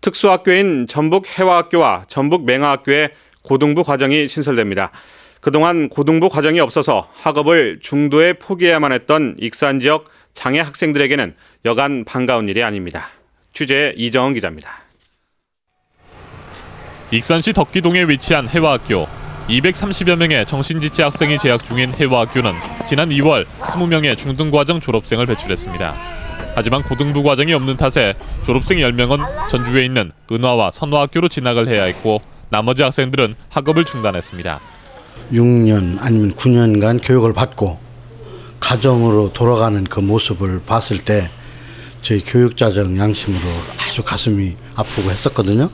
특수학교인 전북 해화학교와 전북 맹화학교에 고등부 과정이 신설됩니다. 그동안 고등부 과정이 없어서 학업을 중도에 포기해야만 했던 익산 지역 장애 학생들에게는 여간 반가운 일이 아닙니다. 취재 이정은 기자입니다. 익산시 덕기동에 위치한 해화학교. 230여 명의 정신지체 학생이 재학 중인 해화학교는 지난 2월 20명의 중등과정 졸업생을 배출했습니다. 하지만 고등부 과정이 없는 탓에 졸업생 10명은 전주에 있는 은화와 선화학교로 진학을 해야 했고 나머지 학생들은 학업을 중단했습니다. 6년 아니면 9년간 교육을 받고 가정으로 돌아가는 그 모습을 봤을 때 저희 교육자적 양심으로 아주 가슴이 아프고 했었거든요.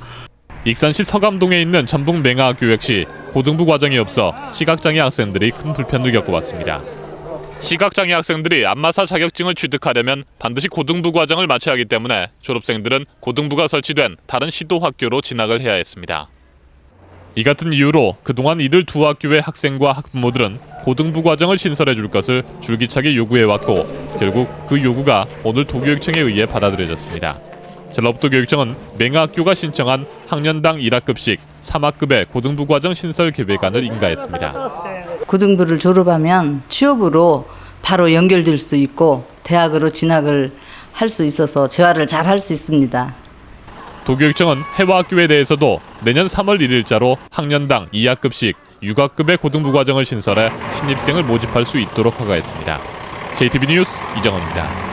익산시 서감동에 있는 전북맹화학교 역시 고등부 과정이 없어 시각장애 학생들이 큰 불편을 겪어왔습니다. 시각장애 학생들이 안마사 자격증을 취득하려면 반드시 고등부 과정을 마쳐야 하기 때문에 졸업생들은 고등부가 설치된 다른 시도 학교로 진학을 해야 했습니다. 이 같은 이유로 그동안 이들 두 학교의 학생과 학부모들은 고등부 과정을 신설해 줄 것을 줄기차게 요구해 왔고 결국 그 요구가 오늘 도교육청에 의해 받아들여졌습니다. 전라북도 교육청은 맹학교가 신청한 학년당 1학급씩 3학급의 고등부 과정 신설 계획안을 인가했습니다. 고등부를 졸업하면 취업으로 바로 연결될 수 있고 대학으로 진학을 할 수 있어서 재활을 잘 할 수 있습니다. 도교육청은 해화학교에 대해서도 내년 3월 1일자로 학년당 2학급씩 6학급의 고등부 과정을 신설해 신입생을 모집할 수 있도록 허가했습니다. JTB 뉴스 이정원입니다.